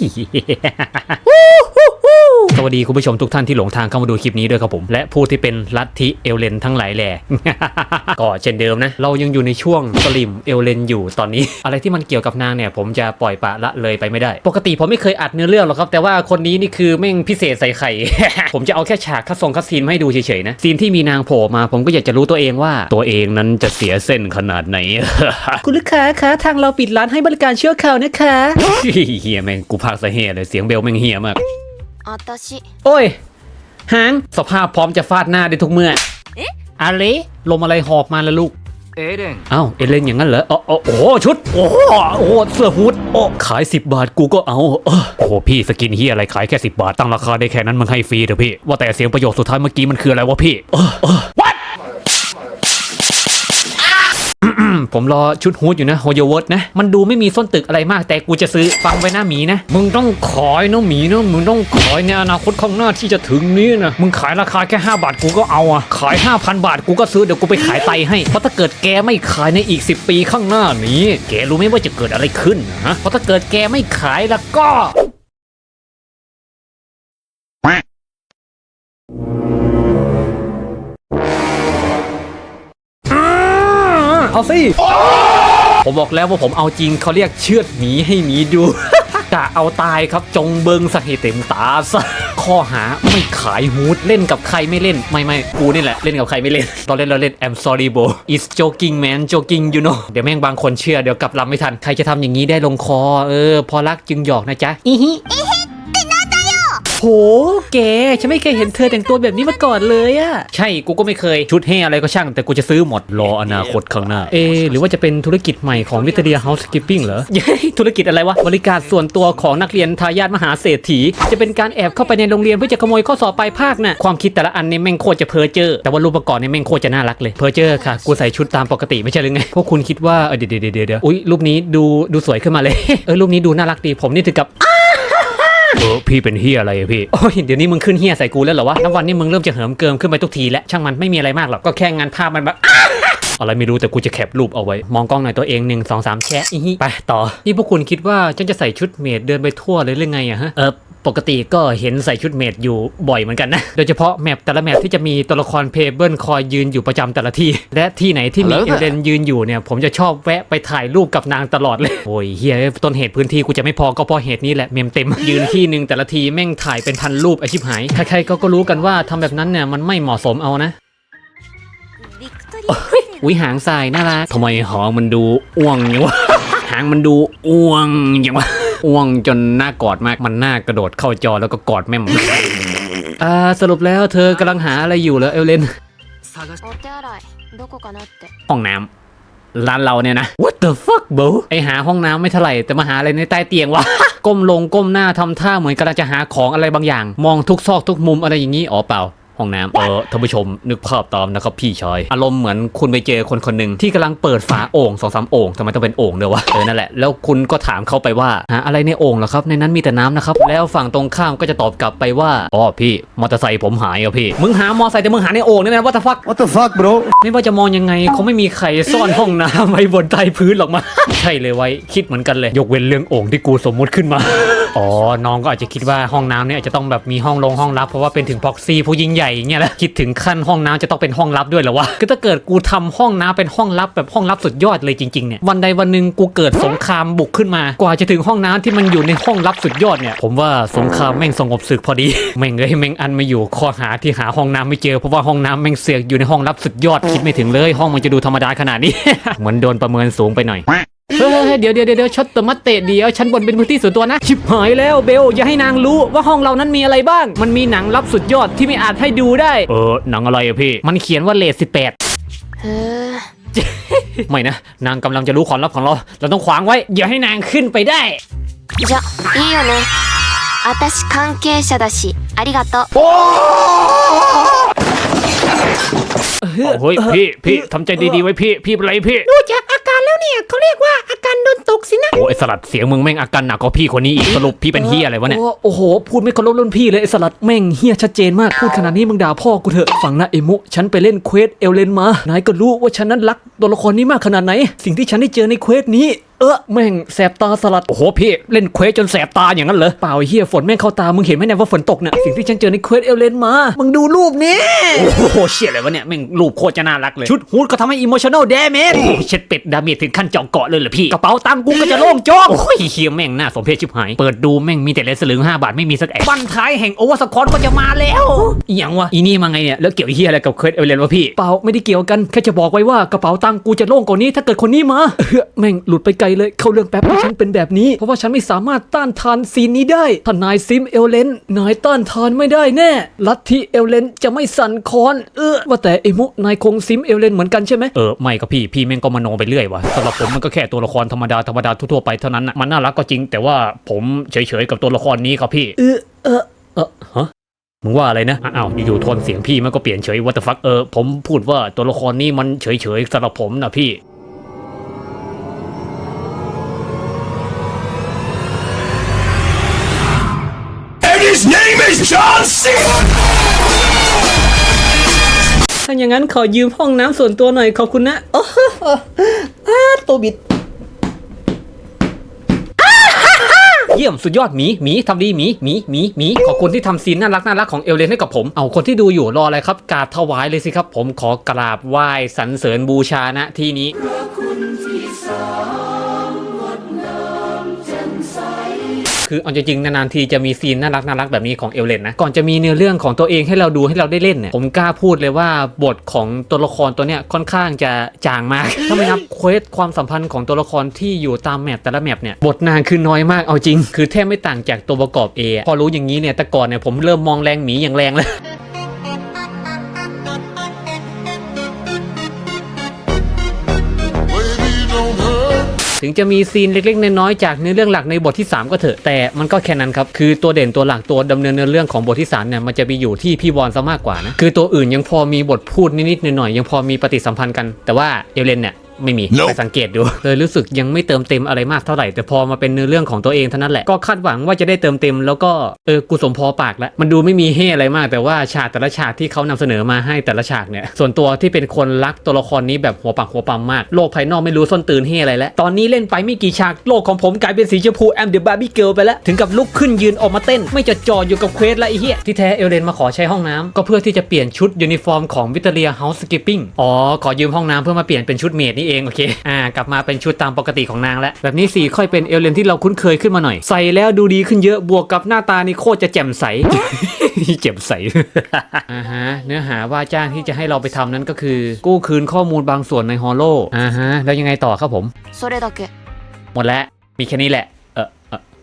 ส วัสดีคุณผู้ชมทุกท่านที่หลงทางเข้ามาดูคลิปนี้ด้วยครับผม และผู้ที่เป็นลัทธิเอลเลนทั้งหลายแหล่ ก็เช่นเดิมนะ เรายังอยู่ในช่วงสลิมเอลเลนอยู่ตอนนี้ อะไรที่มันเกี่ยวกับนางเนี่ย ผมจะปล่อยปละละเลยไปไม่ได้ ปกติผมไม่เคยอัดเนื้อเรื่องหรอกครับ แต่ว่าคนนี้นี่คือแม่งพิเศษใส่ไข่ ผมจะเอาแค่ฉากคัดทรงคัดซีนมาให้ดูเฉยๆนะซีนที่มีนางโผล่มา ผมก็อยากจะรู้ตัวเองว่า ตัวเองนั้นจะเสียเส้นขนาดไหน คุณลูกค้าคะทางเราปิดร้านให้บริการชั่วคราวนะคะเฮียแม่งกูพากสะเฮียเลยเสียงเบลแม่งเฮียมาก 私 โอ้ย หาง สภาพพร้อมจะฟาดหน้าได้ทุกเมื่อ เอ๊ะอะไรลมอะไรหอบมาละลูก エレン เอ้า เอเลนอย่างนั้นเหรออ๋ออ๋อโอ้โหชุด โอ้โหโอ้โหเสื้อฮูดโอ้ขาย 10 บาทกูก็เอาเออโอ้โห พี่สกินเฮียอะไรขายแค่ 10 บาท ตั้งราคาได้แค่นั้นมันให้ฟรีเถอะพี่ ว่าแต่เสียงประโยคสุดท้ายเมื่อกี้มันคืออะไรวะพี่เออเออ what ผมรอชุดฮูดอยู่นะโฮโยเวิร์ดนะ มันดูไม่มีส้นตึกอะไรมาก แต่กูจะซื้อฟังไว้หน้าหมีนะ มึงต้องขายนะหมีนะ มึงต้องขายในอนาคตข้างหน้าที่จะถึงนี้นะ มึงขายราคาแค่ 5 บาทกูก็เอาอะขาย 5,000 บาทกูก็ซื้อเดี๋ยวกูไปขายไตให้ เพราะถ้าเกิดแกไม่ขายในอีก 10 ปีข้างหน้านี้ แกรู้ไหมว่าจะเกิดอะไรขึ้นนะฮะเพราะถ้าเกิดแกไม่ขายแล้วก็ เอาสิผมบอกแล้วว่าผมเอาจริงเขาเรียกเชือดหมีให้หมีดูกะเอาตายครับจงเบิงสะให้เต็มตาซะข้อหาไม่ขายฮูดเล่นกับใครไม่เล่น ไม่ไม่กูนี่แหละ เล่นกับใครไม่เล่น ตอนเล่นเราเล่น I'm sorry bro is joking man joking you know เดี๋ยวแม่งบางคนเชื่อเดี๋ยวกลับลำไม่ทัน ใครจะทำอย่างนี้ได้ลงคอ เออ พอรักจึงหยอกนะจ๊ะอีฮิ โหแกฉันไม่เคยเห็นเธอแต่งตัวแบบนี้มาก่อนเลยอะใช่กูก็ไม่เคยชุดเฮอะไรก็ช่าง แต่กูจะซื้อหมดรออนาคตข้างหน้า เอะหรือว่าจะเป็นธุรกิจใหม่ของวิทยา Housekeeping เหรอ เย้ธุรกิจอะไรวะ บริการส่วนตัวของนักเรียนทายาทมหาเศรษฐี จะเป็นการแอบเข้าไปในโรงเรียนเพื่อจะขโมยข้อสอบปลายภาคน่ะความคิดแต่ละอันเนี่ยแม่งโคตรจะเพอเจอร์แต่ว่ารูปประกอบเนี่ยแม่งโคตรจะน่ารักเลยเพอเจอร์ค่ะกูใส่ชุดตามปกติไม่ใช่หรือไงพวกคุณคิดว่าเออเดี๋ยวเดี๋ยวเดี๋ยวเดี๋ยวอุ้ยรูปนี้ดูดูสวยขึ้นมาเลย เออรูปนี้ดูน่ารักดีผมนี่ถึงกับ เออพี่เป็นเฮียอะไรอะพี่โอ้ยเดี๋ยวนี้มึงขึ้นเฮียใส่กูแล้วเหรอวะแล้ววันนี้มึงเริ่มจะเหิมเกิมขึ้นไปทุกทีแล้วช่างมันไม่มีอะไรมากหรอกก็แค่งานภาพมันแบบ อะไรไม่รู้แต่กูจะแคปรูปเอาไว้ มองกล้องหน่อยตัวเองหนึ่งสองสามแชะอีฮิไปต่อ นี่พวกคุณคิดว่าฉันจะใส่ชุดเมดเดินไปทั่วเลยหรือไงอะฮะเออ ปกติก็เห็นใส่ชุดเมดอยู่บ่อยเหมือนกันนะ โดยเฉพาะแมปแต่ละแมปที่จะมีตัวละครเพเบิลคอยยืนอยู่ประจำแต่ละที่ และที่ไหนที่มีเอเลนยืนอยู่เนี่ย ผมจะชอบแวะไปถ่ายรูปกับนางตลอดเลย โอ้ยเฮียต้นเหตุพื้นที่กูจะไม่พอก็เพราะเหตุนี้แหละเมมเต็ม ยืนที่หนึ่งแต่ละทีแม่งถ่ายเป็นพันรูปอาชิบหายใครๆก็ก็รู้กันว่าทำแบบนั้นเนี่ยมันไม่เหมาะสมเอานะอุ้ยหางทรายน่ารักทำไมหอมันดูอ้วงอย่างวะหางมันดูอ้วงอย่างวะ อ้วงจนหน้ากอดมากมันหน้ากระโดดเข้าจอแล้วก็กอดแม่มอ่าสรุปแล้วเธอกำลังหาอะไรอยู่เหรอเอลเลนห้องน้ำร้านเราเนี่ยนะ What the fuck bro ไอหาห้องน้ำไม่เท่าไหร่แต่มาหาอะไรในใต้เตียงวะก้มลงก้มหน้าทำท่าเหมือนกำลังจะหาของอะไรบางอย่าง มองทุกซอกทุกมุมอะไรอย่างนี้อ๋อเปล่า ห้องน้ำเออท่านผู้ชมนึกภาพตามนะครับพี่ชายอารมณ์เหมือนคุณไปเจอคนคนหนึ่งที่กำลังเปิดฝาโอ่งสองสามโอ่งทำไมต้องเป็นโอ่งเดียววะเออนั่นแหละแล้วคุณก็ถามเขาไปว่าหาอะไรในโอ่งเหรอครับในนั้นมีแต่น้ำนะครับแล้วฝั่งตรงข้ามก็จะตอบกลับไปว่าอ๋อพี่มอเตอร์ไซค์ผมหายอะพี่มึงหามอเตอร์ไซค์แต่มึงหาในโอ่งนี่นะว่าแต่ฟัก What the fuck bro ไม่ว่าจะมองยังไงคงไม่มีใครซ่อนห้องน้ำไว้บนใต้พื้นหรอกมาใช่เลยไว้คิดเหมือนกันเลย ยกเว้นเรื่องโอ่งที่กูสมมุติขึ้นมา อ๋อ น้องก็อาจจะคิดว่าห้องน้ำเนี่ยอาจจะต้องแบบมีห้องลงห้องลับเพราะว่าเป็นถึงพ็อกซี่ผู้ยิ่งใหญ่อย่างเงี้ยแหละคิดถึงขั้นห้องน้ำจะต้องเป็นห้องลับด้วยเหรอวะคือถ้าเกิดกูทำห้องน้ำเป็นห้องลับแบบห้องลับสุดยอดเลยจริงๆเนี่ยวันใดวันหนึ่งกูเกิดสงครามบุกขึ้นมา กว่าจะถึงห้องน้ำที่มันอยู่ในห้องลับสุดยอดเนี่ยผมว่าสงครามแม่งสงบศึกพอดีแม่งเอ้ยแม่งอันมาอยู่ข้อหาที่หาห้องน้ำไม่เจอเพราะว่าห้องน้ำแม่งเสือกอยู่ในห้องลับสุดยอดคิดไม่ถึงเลย ห้องมันจะดูธรรมดาขนาดนี้ เหมือนโดนประเมินสูงไปหน่อย เฮ้ยเดี๋ยวเดี๋ยวเดี๋ยวช็อตตมัตเตะเดียวชั้นบนเป็นพื้นที่ส่วนตัวนะ ชิบหายแล้วเบล อย่าให้นางรู้ว่าห้องเรานั้นมีอะไรบ้าง มันมีหนังลับสุดยอดที่ไม่อาจให้ดูได้ เออ หนังอะไรอะพี่ มันเขียนว่าเลทสิบแปด へえ ไม่นะ นางกำลังจะรู้ความลับของเรา เราต้องขวางไว้ อย่าให้นางขึ้นไปได้ じゃいいよね私関係者だしありがとう เฮ้ยพี่พี่ทำใจดีๆไว้พี่พี่เป็นไรพี่ ดูจากอาการแล้วเนี่ยเขาเรียกว่าอาการ า โดนตกสินะโอ้ไอสลัดเสียงมึงแม่งอาการหนักกว่าพี่คนนี้อีกสรุปพี่เป็นเฮียอะไรวะเนี่ย โอ้โห พูดไม่เคารพรุ่นพี่เลยไอ้สลัดแม่งเฮียชัดเจนมาก พูดขนาดนี้มึงด่าพ่อกูเถอะฟังนะเอมุฉันไปเล่นเควสเอลเลนมานายก็รู้ว่าฉันนั้นรักตัวละครนี้มากขนาดไหน สิ่งที่ฉันได้เจอในเควสนี้ เออแม่งแสบตาสลัด โอ้โหพี่เล่นเควสจนแสบตาอย่างนั้นเหรอ เปล่าไอ้เฮียฝนแม่งเข้าตา มึงเห็นไหมเนี่ยว่าฝนตกเนี่ยสิ่งที่ฉันเจอในเควสเอลเลนมา มึงดูรูปนี้ โอ้โหเชี่ยอะไรวะเนี่ยแม่งรูปโคตรจะน่ารักเลย ชุดฮูดก็ทำให้อิโมชั่นอลเดเมจเช็ดเป็ดดาเมจถึงขั้นเจาะเกาะเลยเหรอพี่ กระเป๋าตังค์กูก็จะโล่งโจ้งโอ้ยเฮียแม่งน่าสมเพชชิบหาย เปิดดูแม่งมีแต่เลนสลึง5บาทไม่มีสักแอะบันท้ายแห่งโอเวอร์สคอตก็จะมาแล้วอหย่างวะอีนี่มาไงเนี่ยแล้วเกี่ยวไอ้เฮียอะไรกับเควสเอเวเลนวะพี่เปล่าไม่ได้เกี่ยวกันแค่จะบอกไว้ว่ากระเป๋าตังค์กูจะโล่งกว่านี้ถ้าเกิดคนนี้มาเฮ้ยแม่งหลุดไปไกลเลย เข้าเรื่องแป๊บฉันเป็นแบบนี้ เพราะว่าฉันไม่สามารถต้านทานซีนนี้ได้ถ้านายซิมเอลเลนนายต้านทานไม่ได้แน่ ลัทธิเอลเลนจะไม่สั่นคลอน เออว่าแต่ไอ้มุนายคงซิมเอลเลนเหมือนกันใช่ไหมเออไม่ก็พี่พี่แม่งก็มโนไปเรื่อยวะสำหรับผมมันก็แค่ตัวละครธรรมดาธรรมดาทั่วๆไปเท่านั้นนะมันน่ารักก็จริง แต่ว่าผมเฉยๆกับตัวละครนี้ครับพี่ เออเออเออฮะมึงว่าอะไรนะ อ้าว อยู่ๆโทนเสียงพี่มันก็เปลี่ยนเฉยวัตฟักเออ ผมพูดว่าตัวละครนี้มันเฉยๆสำหรับผมนะพี่ his name is John C. ถ้าอย่างนั้นขอยืมห้องน้ำส่วนตัวหน่อยขอบคุณนะโอ้โหอ้าตัวบิด เยี่ยมสุดยอดหมีหมีทำดีหมีหมีหมีหมีขอบคุณที่ทำซีนน่ารักน่ารักของเอลเลนให้กับผม เอาคนที่ดูอยู่รออะไรครับกราบถวายเลยสิครับ ผมขอกราบไหว้สรรเสริญบูชาณที่นี้คือ เอาจริงๆนานๆทีจะมีซีนน่ารักน่ารักแบบนี้ของเอลเลนนะก่อนจะมีเนื้อเรื่องของตัวเองให้เราดูให้เราได้เล่นเนี่ยผมกล้าพูดเลยว่าบทของตัวละครตัวเนี้ยค่อนข้างจะจางมากถ้าไม่นับเควสความสัมพันธ์ของตัวละครที่อยู่ตามแมปแต่ละแมปเนี่ยบทนางคือน้อยมากเอาจริง คือแทบไม่ต่างจากตัวประกอบเอะพอรู้อย่างนี้เนี่ยแต่ก่อนเนี่ยผมเริ่มมองแรงหมีอย่างแรงเลย ถึงจะมีซีนเล็ก ๆ น้อยๆจากเนื้อเรื่องหลักในบทที่ 3 ก็เถอะแต่มันก็แค่นั้นครับคือตัวเด่นตัวหลักตัวดำเนินเนื้อเรื่องของบทที่3เนี่ยมันจะไปอยู่ที่พี่วอนซะมากกว่านะคือตัวอื่นยังพอมีบทพูดนิดๆหน่อยๆยังพอมีปฏิสัมพันธ์กัน แต่ว่าเอเลนเนี่ย ไม่มี Nope ไปสังเกตดูเลยรู้สึกยังไม่เติมเต็มอะไรมากเท่าไหร่ แต่พอมาเป็นเนื้อเรื่องของตัวเองเท่านั้นแหละก็คาดหวังว่าจะได้เติมเต็มแล้วก็เออกูสมพอปากแล้วมันดูไม่มีเฮ่อะไรมาก แต่ว่าฉากแต่ละฉากที่เขานำเสนอมาให้แต่ละฉากเนี่ยส่วนตัวที่เป็นคนรักตัวละครนี้แบบหัวปักหัวปั๊มมากโลกภายนอกไม่รู้ส้นตื่นเฮ่อะไรแล้วตอนนี้เล่นไปไม่กี่ฉากโลกของผมกลายเป็นสีชมพูแอมเดอะบาร์บี้เกิลไปแล้วถึงกับลุกขึ้นยืนออกมาเต้น ไม่จดจ่ออยู่กับเควสและไอ้เหี้ยที่แท้เอลเดนมาขอใช้ห้องน้ำก็เพื่อที่จะเปลี่ยนชุดยูนิฟอร์มของวิตเลียเฮาส์สกิปปิ้งอ๋อขอยืมห้องน้ำเพื่อมาเปลี่ยนเป็นชุดเมดนี่เองโอเคอ่ากลับมาเป็นชุดตามปกติของนางแล้วแบบนี้สีค่อยเป็นเอลเลนที่เราคุ้นเคยขึ้นมาหน่อย ใส่แล้วดูดีขึ้นเยอะบวกกับหน้าตานี่โคตรจะแจ่มใสเจ็บใสอ่าฮะเนื้อหาว่าจ้างที่จะให้เราไปทำนั้นก็คือ กู้คืนข้อมูลบางส่วนในฮอลโลอ่าฮะแล้วยังไงต่อครับผมโซเดดเกหมดแล้วมีแค่นี้แหละ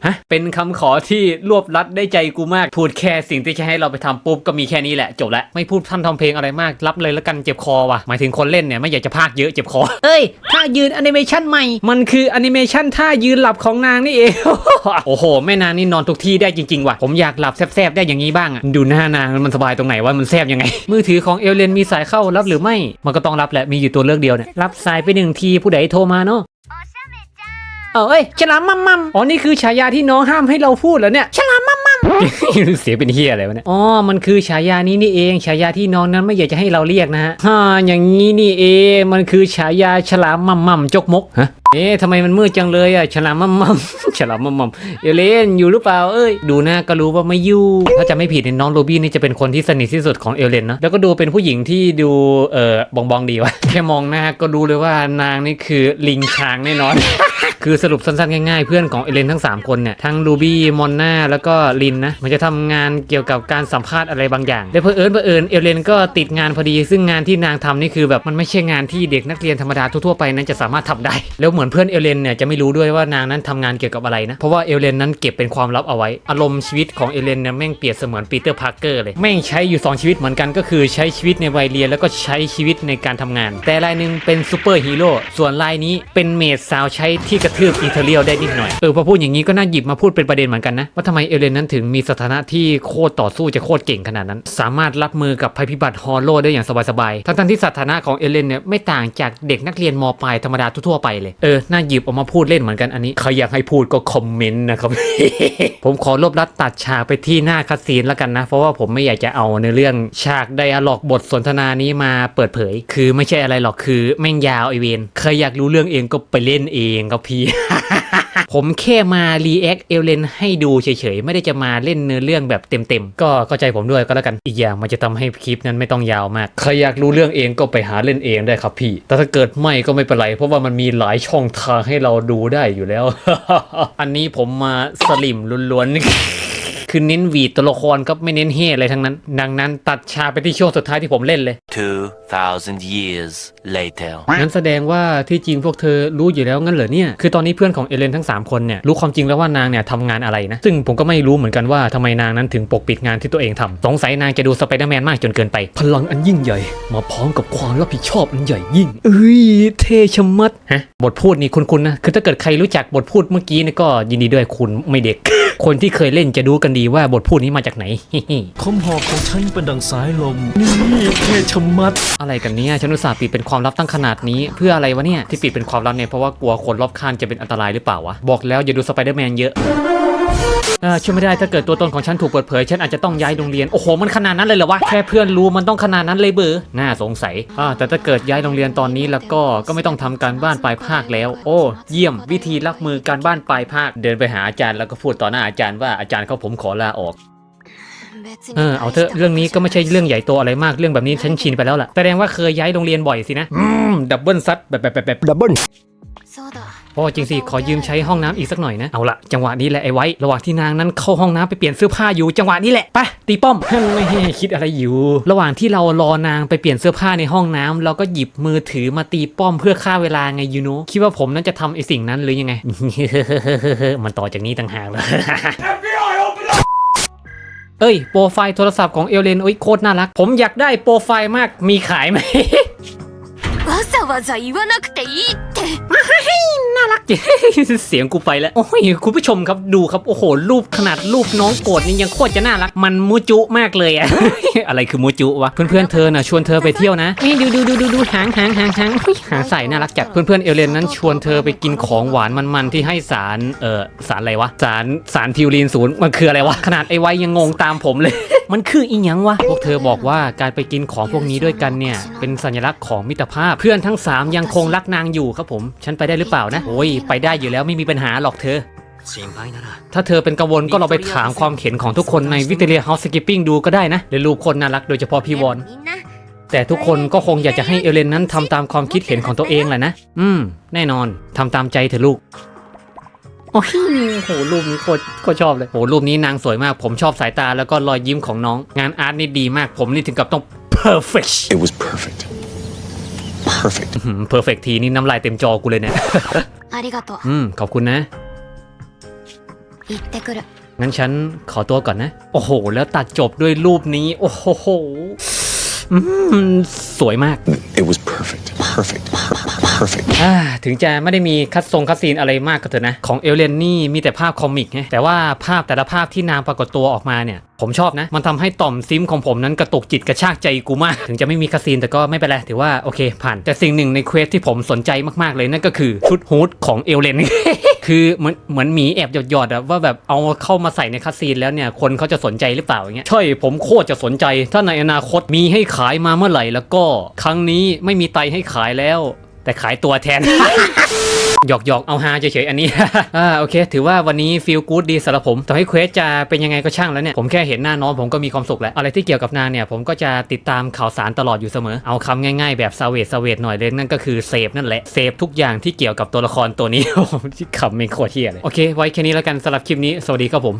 ฮะ เป็นคำขอที่รวบรัดได้ใจกูมาก พูดแค่สิ่งที่จะให้เราไปทำปุ๊บก็มีแค่นี้แหละจบแล้ว ไม่พูดท่านทำเพลงอะไรมาก รับเลยแล้วกันเจ็บคอว่ะ หมายถึงคนเล่นเนี่ยไม่อยากจะพากเยอะเจ็บคอ เอ้ยท่ายืนแอนิเมชันใหม่ มันคือแอนิเมชันท่ายืนหลับของนางนี่เอง โอ้โห แม่นางนี่นอนทุกที่ได้จริงๆว่ะ ผมอยากหลับแซบๆได้อย่างนี้บ้างอะดูหน้านางมันสบายตรงไหนว่ามันแซบยังไง มือถือของเอลเลนมีสายเข้ารับหรือไม่ มันก็ต้องรับแหละ มีอยู่ตัวเลือกเดียวเนี่ย รับสายไปหนึ่งทีผู้ใดโทรมาเนาะ เอาเอ้ยฉลามมัมมัมอ๋อนี่คือฉายาที่น้องห้ามให้เราพูดเหรอเนี่ยฉลามมัมมัมเสียเป็นเฮียอะไรวะเนี่ยอ๋อมันคือฉายานี้นี่เองฉายาที่น้องนั้นไม่อยากจะให้เราเรียกนะฮะฮ่าอย่างนี้นี่เองมันคือฉายาฉลามมัมมัมจกมกฮะเอ๊ะทำไมมันมืดจังเลยอะฉลามมัมมัมฉลามมัมมัมเอเลนอยู่หรือเปล่าเอ้ยดูหน้าก็รู้ว่าไม่อยู่ถ้าจะไม่ผิดเนี่ยน้องโรบี้นี่จะเป็นคนที่สนิทที่สุดของเอเลนนะแล้วก็ดูเป็นผู้หญิงที่ดูเอ่อบองบองดีวะแค่มองหน้าก็รู้เลยว่านางนี่คือลิงช้างแน่นอน คือสรุปสั้นๆ ง่ายๆ เพื่อนของเอเลนทั้ง 3 คนเนี่ยทั้งรูบี้มอนนาแล้วก็ลินนะมันจะทำงานเกี่ยวกับการสัมภาษณ์อะไรบางอย่างแล้วเพอเอิญเพอเอิญเอเลนก็ติดงานพอดี ซึ่งงานที่นางทำนี่คือแบบมันไม่ใช่งานที่เด็กนักเรียนธรรมดาทั่วๆไปนั้นจะสามารถทำได้ แล้วเหมือนเพื่อนเอเลนเนี่ยจะไม่รู้ด้วยว่านางนั้นทำงานเกี่ยวกับอะไรนะเพราะว่าเอเลนนั้นเก็บเป็นความลับเอาไว้ อารมณ์ชีวิตของเอเลนเนี่ยแม่งเปรียบเสมือนปีเตอร์พาร์เกอร์เลยแม่งใช้อยู่สองชีวิตเหมือนกันก็คือใช้ชีวิตในวัยเรียนแล้วก็ใช้ชีวิตในการทำงาน แต่รายหนึ่งเป็นซูเปอร์ฮีโร่ส่วนรายนี้เป็นเมดสาวใช้ที่กระทืบอีเทเรียลได้นิดหน่อย เออพอพูดอย่างนี้ก็น่าหยิบมาพูดเป็นประเด็นเหมือนกันนะ ว่าทำไมเอเลนนั้นถึงมีสถานะที่โคตรต่อสู้จะโคตรเก่งขนาดนั้น สามารถรับมือกับภัยพิบัติฮอลโลได้อย่างสบายๆ ทั้งๆที่สถานะของเอเลนเนี่ยไม่ต่างจากเด็กนักเรียนมปลายธรรมดาทั่วๆไปเลย เออน่าหยิบออกมาพูดเล่นเหมือนกันอันนี้ใครอยากให้พูดก็คอมเมนต์นะครับ ผมขอรวบรัดตัดฉากไปที่หน้าคัดซีนแล้วกันนะ เพราะว่าผมไม่อยากจะเอาในเรื่องฉากไดอะล็อกบทสนทนานี้มาเปิดเผย คือไม่ใช่อะไรหรอกคือแม่งยาวไอเวนใครอยากรู้เรื่องเองก็ไปเล่นเองครับพี่ผมแค่มารีแอคเอลเลนให้ดูเฉยๆ ไม่ได้จะมาเล่นเนื้อเรื่องแบบเต็มๆ ก็เข้าใจผมด้วยก็แล้วกันอีกอย่างมันจะทำให้คลิปนั้นไม่ต้องยาวมาก ใครอยากรู้เรื่องเองก็ไปหาเล่นเองได้ครับพี่ แต่ถ้าเกิดไม่ก็ไม่เป็นไร เพราะว่ามันมีหลายช่องทางให้เราดูได้อยู่แล้ว อันนี้ผมมาสลิมล้วนๆ คือเน้นหวีดตัวละครก็ไม่เน้นเฮอะไรทั้งนั้น ดังนั้นตัดฉากไปที่ช่วงสุดท้ายที่ผมเล่นเลย 2,000 years later. งั้นแสดงว่าที่จริงพวกเธอรู้อยู่แล้วงั้นเหรอเนี่ย คือตอนนี้เพื่อนของเอเลนทั้ง 3 คนเนี่ยรู้ความจริงแล้วว่านางเนี่ยทำงานอะไรนะ ซึ่งผมก็ไม่รู้เหมือนกันว่าทำไมนางนั้นถึงปกปิดงานที่ตัวเองทำสงสัยนางจะดูสไปเดอร์แมนมากจนเกินไป พลังอันยิ่งใหญ่ มาพร้อมกับความรับผิดชอบอันใหญ่ยิ่ง เอ้ยเท่ชะมัดฮะบทพูดนี่คุณๆนะ คือถ้าเกิดใครรู้จักบทพูดเมื่อกี้เนี่ยก็ยินดีด้วยคุณไม่เด็ก คนที่เคยเล่นจะรู้กันดีว่าบทพูดนี้มาจากไหนคมหอกของฉันเป็นดังสายลม นี่เท่ชะมัด อะไรกันเนี่ยฉันอุตส่าห์ปิดเป็นความลับตั้งขนาดนี้ เพื่ออะไรวะเนี่ยที่ปิดเป็นความลับเนี่ยเพราะว่ากลัวคนรอบข้างจะเป็นอันตรายหรือเปล่าวะบอกแล้วอย่าดูสไปเดอร์แมนเยอะ เออช่วยไม่ได้ถ้าเกิดตัวตนของฉันถูกเปิดเผย ฉันอาจจะต้องย้ายโรงเรียน โอ้โห มันขนาดนั้นเลยเหรอวะ แค่เพื่อนรู้มันต้องขนาดนั้นเลยเบอร์น่าสงสัยอ่าแต่ถ้าเกิดย้ายโรงเรียนตอนนี้แล้วก็ ก็ไม่ต้องทำการบ้านปลายภาคแล้ว โอ้ เยี่ยม วิธีรับมือการบ้านปลายภาค เดินไปหาอาจารย์แล้วก็พูดต่อหน้าอาจารย์ว่าอาจารย์เขาผมขอลาออกเออเอาเถอะเรื่องนี้ก็ไม่ใช่เรื่องใหญ่โตอะไรมากเรื่องแบบนี้ฉันชินไปแล้วล่ะแสดงว่าเคยย้ายโรงเรียนบ่อยสินะอืมดับเบิลซัดแบบแบบแบบดับเบิล โอ้จริงสิ ขอยืมใช้ห้องน้ำอีกสักหน่อยนะ เอาละจังหวะนี้แหละไอ้ไว้ ระหว่างที่นางนั้นเข้าห้องน้ำไปเปลี่ยนเสื้อผ้าอยู่จังหวะนี้แหละไปตีป้อม ไม่ให้คิดอะไรอยู่ ระหว่างที่เรารอนางไปเปลี่ยนเสื้อผ้าในห้องน้ำเราก็หยิบมือถือมาตีป้อมเพื่อฆ่าเวลาไงยูโนคิดว่าผมนั้นจะทำไอ้สิ่งนั้นหรือยังไง มันต่อจากนี้ต่างหากเลย เอ้ย โปรไฟล์โทรศัพท์ของเอลเลนโอ้ยโคตรน่ารัก ผมอยากได้โปรไฟล์มากมีขายไหม わざわざ言わなくていいって เสียงกูไปแล้ว โอ้ยคุณผู้ชมครับดูครับ โอ้โห รูปขนาดรูปน้องโกรธนี่ยังโคตรจะน่ารัก มันมูจุมากเลยอะ อะไรคือมูจุวะ เพื่อนๆเธอน่ะชวนเธอไปเที่ยวนะ นี่ดูดูดูดูดูหางหางหางหางเฮ้ยหางใส่น่ารักจัด เพื่อนๆเอเลนนั้นชวนเธอไปกินของหวานมันๆที่ให้สาร เออสารอะไรวะ สารสารพิวรีนศูนย์มันคืออะไรวะ ขนาดไอ้ไว้ยังงงตามผมเลย มันคืออีหยังวะ พวกเธอบอกว่าการไปกินของพวกนี้ด้วยกันเนี่ย เป็นสัญลักษณ์ของมิตรภาพ เพื่อนทั้ง 3 ยังคงรักนางอยู่ครับผม ฉันไปได้หรือเปล่านะโอ้ยไปได้อยู่แล้วไม่มีปัญหาหรอกเธอ ถ้าเธอเป็นกังวลก็เราไปถามความเห็นของทุกคนในวิตเลียเฮาส์สกิปปิ้งดูก็ได้นะเรลูกคนน่ารักโดยเฉพาะพี่วอน แต่ทุกคนก็คงอยากจะให้เอเลนนั้นทำตามความคิดเห็นของตัวเองแหละนะ อืม แน่นอนทำตามใจเธอลูก อ้ยโหรูปนี้โคตรโคตรชอบเลยโหรูปนี้นางสวยมาก ผมชอบสายตาแล้วก็รอยยิ้มของน้อง งานอาร์ตนี่ดีมาก ผมนี่ถึงกับต้อง perfect It was perfect. Perfect. อืม perfect ทีนี่น้ำลายเต็มจอกูเลยเนี่ย ありがとう อืม ขอบคุณนะ 行ってくる งั้นฉันขอตัวก่อนนะ โอ้โห แล้วตัดจบด้วยรูปนี้ โอ้โหอืมสวยมาก It was perfect. Perfect. Perfect. อ่าถึงจะไม่ได้มีคัดทรงคัดซีนอะไรมากก็เถอะนะ ของเอลเลนนี่มีแต่ภาพคอมิกไงแต่ว่าภาพแต่ละภาพที่นางปรากฏตัวออกมาเนี่ยผมชอบนะ มันทำให้ต่อมซิมของผมนั้นกระตุกจิตกระชากใจกูมาก ถึงจะไม่มีคัดซีนแต่ก็ไม่เป็นไรถือว่าโอเคผ่าน แต่สิ่งหนึ่งในเควสที่ผมสนใจมากๆเลยนั่นก็คือ ชุดฮูดของเอลเลน คือเหมือนเหมือนหมีแอบหยอดๆอะว่าแบบเอาเข้ามาใส่ในคัดซีนแล้วเนี่ย คนเขาจะสนใจหรือเปล่าอย่างเงี้ยใช่ผมโคตรจะสนใจ ถ้าในอนาคตมีให้ขายมาเมื่อไหร่แล้วก็ ครั้งนี้ไม่มีไตให้ขายแล้ว แต่ขายตัวแทน หยอกหยอกเอาฮาเฉยๆอันนี้ อ่าโอเค ถือว่าวันนี้ฟีลกู๊ดดีสำหรับผมต่อให้เควสจะเป็นยังไงก็ช่างแล้วเนี่ย ผมแค่เห็นหน้าน้องผมก็มีความสุขแล้ว อะไรที่เกี่ยวกับนางเนี่ย ผมก็จะติดตามข่าวสารตลอดอยู่เสมอ เอาคำง่ายๆแบบซาเวตซาเวตหน่อยเลยนั่นก็คือเซฟนั่นแหละเซฟทุกอย่างที่เกี่ยวกับตัวละครตัวนี้ที่คำไม่โคตรเทียเลยโอเค ไว้แค่นี้แล้วกันสำหรับคลิปนี้สวัสดีครับผม